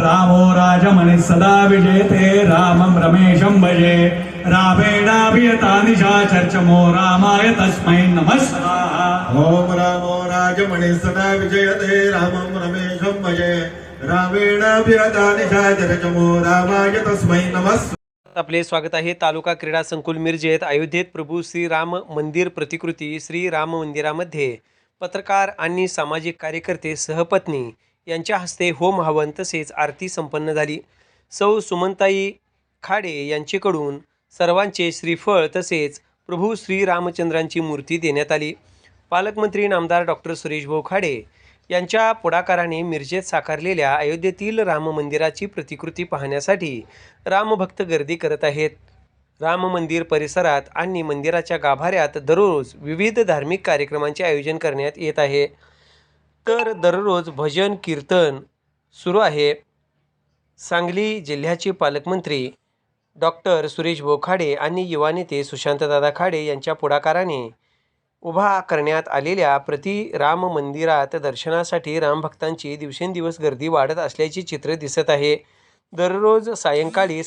रामो राजमणिः सदा विजयते रामं रमेशं भजे। रामेणाभियता निशाचर्चमो रामाय तस्मै नमः। स्वाहा ओम रामो राजमणि सदा विजयते रामं रमेशं भजे। रामेणाभिरता निशाचरचमो रामाय तस्मै नमः। आपले स्वागत आहे तालुका क्रीडा संकुल मिरजेत. अयोध्येत प्रभू श्रीराम मंदिर प्रतिकृती श्री राम मंदिरामध्ये पत्रकार आणि सामाजिक कार्यकर्ते सहपत्नी यांच्या हस्ते होम हवन तसेच आरती संपन्न झाली. सौ सुमनताई खाडे यांचेकडून सर्वांचे श्रीफळ तसेच प्रभू श्रीरामचंद्रांची मूर्ती देण्यात आली. पालकमंत्री नामदार डॉक्टर सुरेश भाऊ खाडे यांच्या पुढाकाराने मिरजेत साकारलेल्या अयोध्येतील राम मंदिराची प्रतिकृती पाहण्यासाठी रामभक्त गर्दी करत आहेत. राम मंदिर परिसरात आणि मंदिराच्या गाभाऱ्यात दररोज विविध धार्मिक कार्यक्रमांचे आयोजन करण्यात येत आहे. तर दररोज भजन कीर्तन सुरू आहे. सांगली जिल्ह्याचे पालकमंत्री डॉक्टर सुरेश बोखाडे आणि युवा नेते सुशांतदादा खाडे यांच्या पुढाकाराने उभा करण्यात आलेल्या प्रति राम मंदिरात दर्शनासाठी रामभक्तांची दिवसेंदिवस गर्दी वाढत असल्याचे चित्र दिसत आहे. दररोज सायंकाळी